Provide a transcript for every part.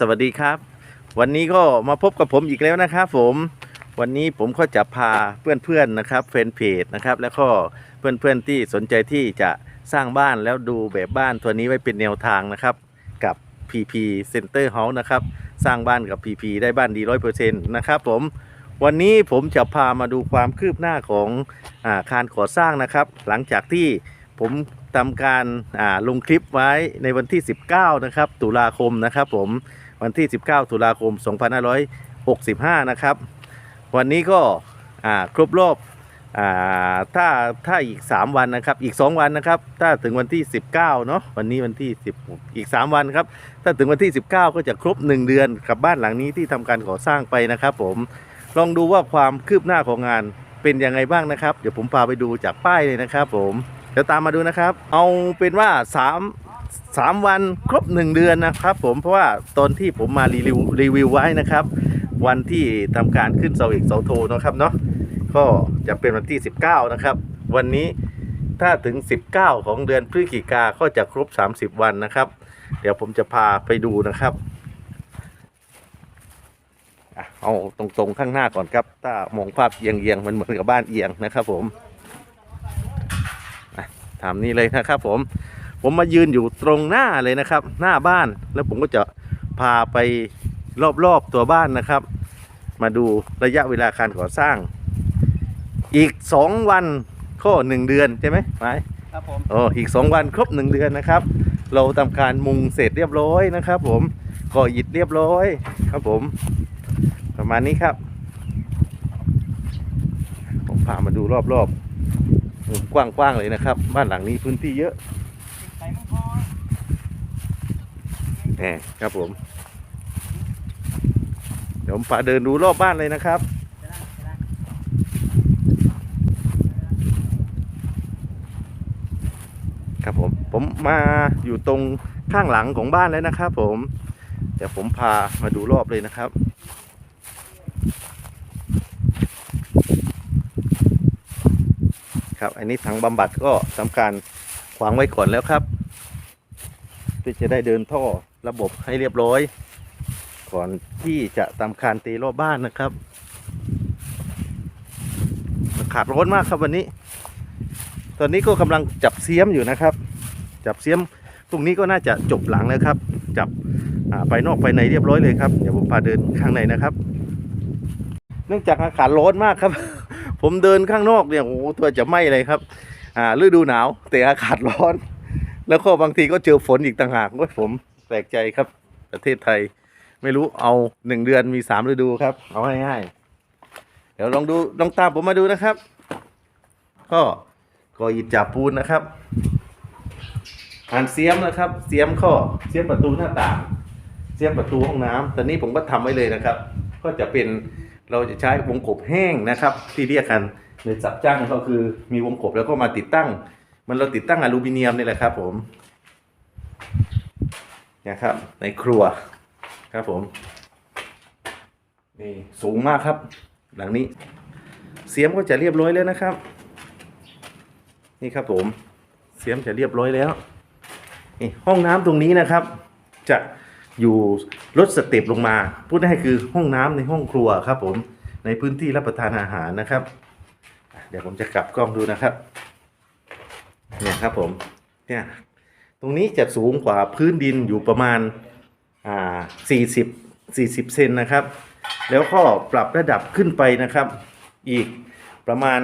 สวัสดีครับ วันนี้ก็มาพบกับผมอีกแล้วนะครับผมวันนี้ผมก็จะพาเพื่อนๆนะครับแฟนเพจนะครับแล้วก็เพื่อนๆที่สนใจที่จะสร้างบ้านแล้วดูแบบบ้านตัวนี้ไว้เป็นแนวทางนะครับกับ PP Center House นะครับสร้างบ้านกับ PP ได้บ้านดีร้อยเปอร์เซ็นต์นะครับผมวันนี้ผมจะพามาดูความคืบหน้าของอาคารก่อสร้างนะครับ หลังจากที่ผม ทำการลงคลิปไว้ในวันที่ 19 นะครับ ตุลาคมนะครับผมวันที่ 19 ตุลาคม 2565 นะครับ วันนี้ก็ครบรอบถ้าถ้าอีก 3 วันนะครับ อีก 2 วันนะครับ ถ้าถึงวันที่ 19 เนาะวันนี้วันที่ 10 อีก 3 วันครับ ถ้าถึงวันที่ 19 ก็จะครบ 1 เดือนกับบ้านหลังนี้ที่ทำการก่อสร้างไปนะครับ ผมลองดูว่าความคืบหน้าของงานเป็นยังไงบ้างนะครับ เดี๋ยวผมพาไปดูจากป้ายเลยนะครับผม เดี๋ยวตามมาดูนะครับ เอาเป็นว่า3 3วันครบ 1 เดือนนะครับผมเพราะว่าตอนที่ผมมารีวิวรีวิวไว้นะครับ วันที่ทำการขึ้นเสาเอกเสาโทนะครับเนาะก็จะเป็นวันที่ 19 นะครับ วันนี้ถ้าถึง 19 ของเดือนพฤศจิกาก็จะครบ 30 วันนะครับ เดี๋ยวผมจะพาไปดูนะครับเอาตรงๆข้างหน้าก่อนครับ ถ้ามองภาพเอียงๆมันเหมือนกับบ้านเอียงนะครับผม อะถามนี้เลยนะครับ ผม ผมมายืนอยู่ตรงหน้าเลยนะครับ หน้าบ้านแล้วผมก็จะพาไปรอบๆตัวบ้านนะครับ มาดูระยะเวลาการก่อสร้าง อีก 2 วันก็1เดือนใช่ไหมไหมครับผมโอ้อีก 2 วันครบ 1 เดือนนะครับ เราทำการมุงเสร็จเรียบร้อยนะครับ ผมก่ออิฐเรียบร้อยครับผม ประมาณนี้ครับ ผมพามาดูรอบๆ มุมกว้างๆเลยนะครับ บ้านหลังนี้พื้นที่เยอะแหมครับผม เดี๋ยวผมพาเดินดูรอบบ้านเลยนะครับ ครับผม ผมมาอยู่ตรงข้างหลังของบ้านแล้วนะครับ ผม เดี๋ยวผมพามาดูรอบเลยนะครับ ครับ อันนี้ถังบำบัดก็ทำการขวางไว้ก่อนแล้วครับเพื่อจะได้เดินท่อระบบให้เรียบร้อย ก่อนที่จะทำการตีรอบบ้านนะครับอากาศร้อนมากครับวันนี้ ตอนนี้ก็กำลังจับเสียมอยู่นะครับ จับเสียมตรงนี้ก็น่าจะจบหลังแล้วครับ จับไปนอกไปในเรียบร้อยเลยครับ เดี๋ยวผมพาเดินข้างในนะครับ เนื่องจากอากาศร้อนมากครับ ผมเดินข้างนอกเนี่ยโอ้ตัวจะไหม้เลยครับ อ่าฤดูหนาวแต่อากาศร้อน แล้วก็บางทีก็เจอฝนอีกต่างหากโอ้ยผมแปลกใจครับ ประเทศไทย ไม่รู้เอาหนึ่งเดือนมีสามฤดูครับ เอาง่ายๆเดี๋ยวลองดูลองตามผมมาดูนะครับ ก็ก่ออิฐจับปูนนะครับหันเสียมนะครับ เสียมข้อเสียมประตูหน้าต่าง เสียมประตูห้องน้ำตอนนี้ผมก็ทำไว้เลยนะครับ ก็จะเป็น เราจะใช้วงกบแห้งนะครับ ที่เรียกกันในสับจ้างก็คือมีวงกบแล้วก็มาติดตั้ง มันเราติดตั้งอลูมิเนียมนี่แหละครับผมนะครับในครัวครับผมนี่สูงมากครับ หลังนี้ เสียมก็จะเรียบร้อยแล้วนะครับ นี่ครับผมเสียมจะเรียบร้อยแล้วนี่ห้องน้ำตรงนี้นะครับ จะ อยู่ลดสเต็ปลงมา พูดง่ายคือห้องน้ำในห้องครัวครับผมในพื้นที่รับประทานอาหารนะครับ เดี๋ยวผมจะกลับกล้องดูนะครับเนี่ยครับผมเนี่ยตรงนี้จะสูงกว่าพื้นดินอยู่ประมาณอ่า40 40เซนนะครับ แล้วก็ปรับระดับขึ้นไปนะครับ อีกประมาณ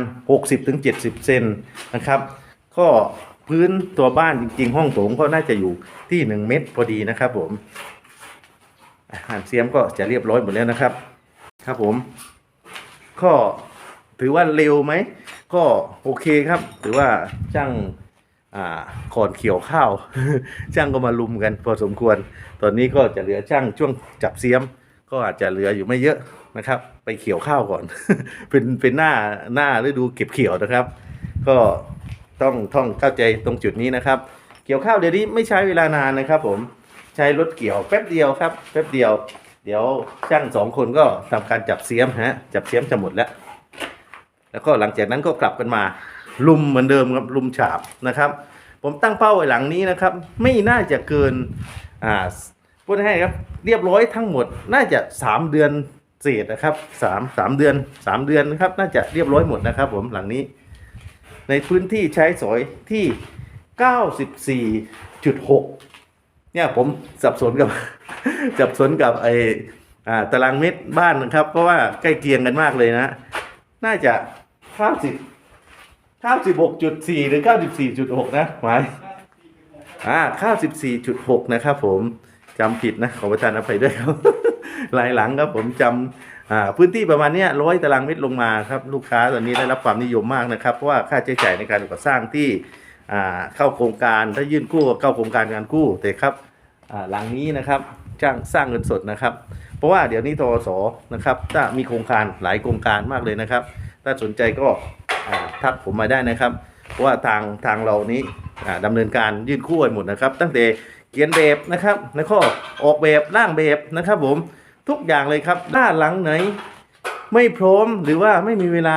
60-70 เซนนะครับก็พื้นตัวบ้านจริงๆ ห้องโถงก็น่าจะอยู่ที่ 1 เมตรพอดีนะครับผม หารเสียมก็จะเรียบร้อยหมดแล้วนะครับ ครับผม ก็ถือว่าเร็วไหม ก็โอเคครับ ถือว่าช่างก่อนเกี่ยวข้าว ช่างก็มาลุมกันพอสมควร ตอนนี้ก็จะเหลือช่างช่วงจับเสียม ก็อาจจะเหลืออยู่ไม่เยอะนะครับ ไปเกี่ยวข้าวก่อน เป็นเป็นหน้าหน้าฤดูเก็บเกี่ยวนะครับ ก็ต้องต้องเข้าใจตรงจุดนี้นะครับ เกี่ยวข้าวเดี๋ยวนี้ไม่ใช้เวลานานนะครับผม ใช้รถเกี่ยวแป๊บเดียวครับ แป๊บเดียว เดี๋ยวช่างสองคนก็ทำการจับเสียมฮะ จับเสียมจะหมดแล้ว แล้วก็หลังจากนั้นก็กลับกันมา ลุมเหมือนเดิมครับลุมฉาบนะครับ ผมตั้งเป้าไว้หลังนี้นะครับ ไม่น่าจะเกินอ่าพูดให้ครับ เรียบร้อยทั้งหมด น่าจะสามเดือนเศษนะครับสามสามเดือนสามเดือนนะครับ น่าจะเรียบร้อยหมดนะครับ ผมหลังนี้ ในพื้นที่ใช้สอยที่94.6 เนี่ยผมสับสนกับ สับสนกับไอตารางเมตรบ้านนะครับ เพราะว่าใกล้เคียงกันมากเลยนะ น่าจะ90 96.4หรือ94.6นะหมายอ่า94.6นะครับผมจำผิดนะขอประทานอภัยด้วยครับหลายหลังครับผมจำอ่าพื้นที่ประมาณเนี้ยร้อยตารางเมตรลงมาครับ ลูกค้าตอนนี้ได้รับความนิยมมากนะครับ เพราะว่าค่าใช้จ่ายในการก่อสร้างที่ เข้าโครงการถ้ายื่นกู้ก็เข้าโครงการงานกู้แต่ครับหลังนี้นะครับจ้างสร้างเงินสดนะครับ เพราะว่าเดี๋ยวนี้ทอสอนะครับถ้ามีโครงการหลายโครงการมากเลยนะครับ ถ้าสนใจก็ทักผมมาได้นะครับ เพราะว่าทางทางเรานี้อ่าดำเนินการยื่นคู่ไปหมดนะครับ ตั้งแต่เขียนแบบนะครับแล้วก็ออกแบบร่างแบบนะครับ ผมทุกอย่างเลยครับด้าหลังไหน ไม่พร้อมหรือว่าไม่มีเวลา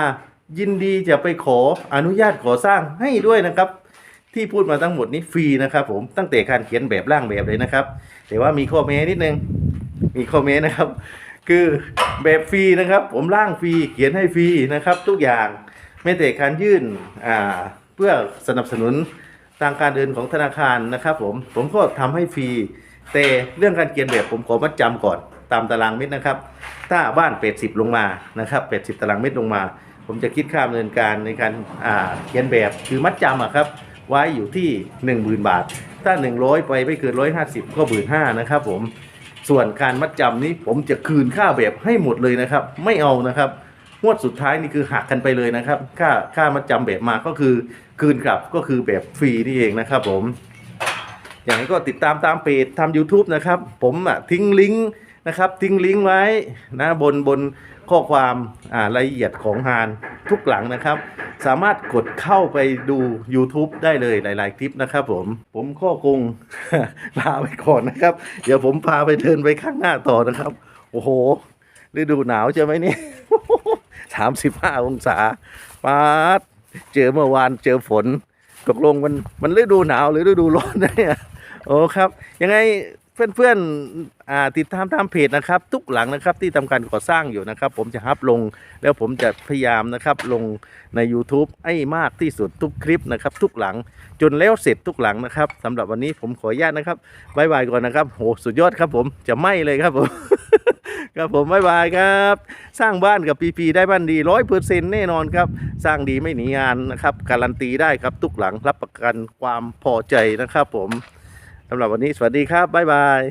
ยินดีจะไปขออนุญาตก่อสร้างให้ด้วยนะครับ ที่พูดมาทั้งหมดนี้ฟรีนะครับผมตั้งแต่การเขียนแบบร่างแบบเลยนะครับ แต่ว่ามีข้อแม้นิดนึงมีข้อแม้นะครับ คือแบบฟรีนะครับ ผมร่างฟรีเขียนให้ฟรีนะครับ ทุกอย่างไม่แต่การยื่นอ่าเพื่อสนับสนุนทางการเดินของธนาคารนะครับผมผมก็ทำให้ฟรีแต่เรื่องการเขียนแบบผมขอมัดจำก่อนตามตารางเมตรนะครับ ถ้าบ้านเป็ดสิบลงมานะครับเป็ดสิบตารางเมตรลงมา ผมจะคิดค่าดำเนินการในการเขียนแบบคือมัดจำอะครับ ไว้อยู่ที่ 1 0,000 บาท ถ้า 100 ไปไม่เกิน 150 ก็หมื่นห้านะครับผมส่วนการมัดจำนี้ผมจะคืนค่าแบบให้หมดเลยนะครับ ไม่เอานะครับงวดสุดท้ายนี่คือหักกันไปเลยนะครับ ค่าค่ามัดจำแบบมาก็คือคืนกลับก็คือแบบฟรีนี่เองนะครับผมอย่างนี้ก็ติดตามตามเพจทำ YouTube นะครับ ผมอะทิ้งลิงก์ นะครับ ทิ้งลิงก์ไว้นะบนบนข้อความอ่ารายละเอียดของฮานทุกหลังนะครับ สามารถกดเข้าไปดู YouTube ได้เลยหลาย ๆ คลิปนะครับผม ผมข้อคงลาไปก่อนนะครับ เดี๋ยวผมพาไปเดินไปข้างหน้าต่อนะครับ โอ้โหฤดูหนาวใช่ไหมเนี่ยสามสิบห้าองศาปาดเจอเมื่อวานเจอฝน ตกลงมันมันฤดูหนาวหรือฤดูร้อนเนี่ยโอ้ครับ ยังไง เพื่อนๆอ่าติดตามตามเพจนะครับ ทุกหลังนะครับที่ทำการก่อสร้างอยู่นะครับ ผมจะฮับลงแล้วผมจะพยายามนะครับลงใน YouTube ให้มากที่สุดทุกคลิปนะครับ ทุกหลังจนแล้วเสร็จทุกหลังนะครับสำหรับวันนี้ผมขออนุญาตนะครับบายบายก่อนนะครับโหสุดยอดครับผมจะไหมเลยครับผมครับผมบายบายครับ สร้างบ้านกับปีพีได้บ้านดีร้อยเปอร์เซ็นต์แน่นอนครับ สร้างดีไม่หนีงานนะครับ การันตีได้ครับทุกหลังรับประกันความพอใจนะครับผมำหรับวันนี้สวัสดีครับบ๊ายบาย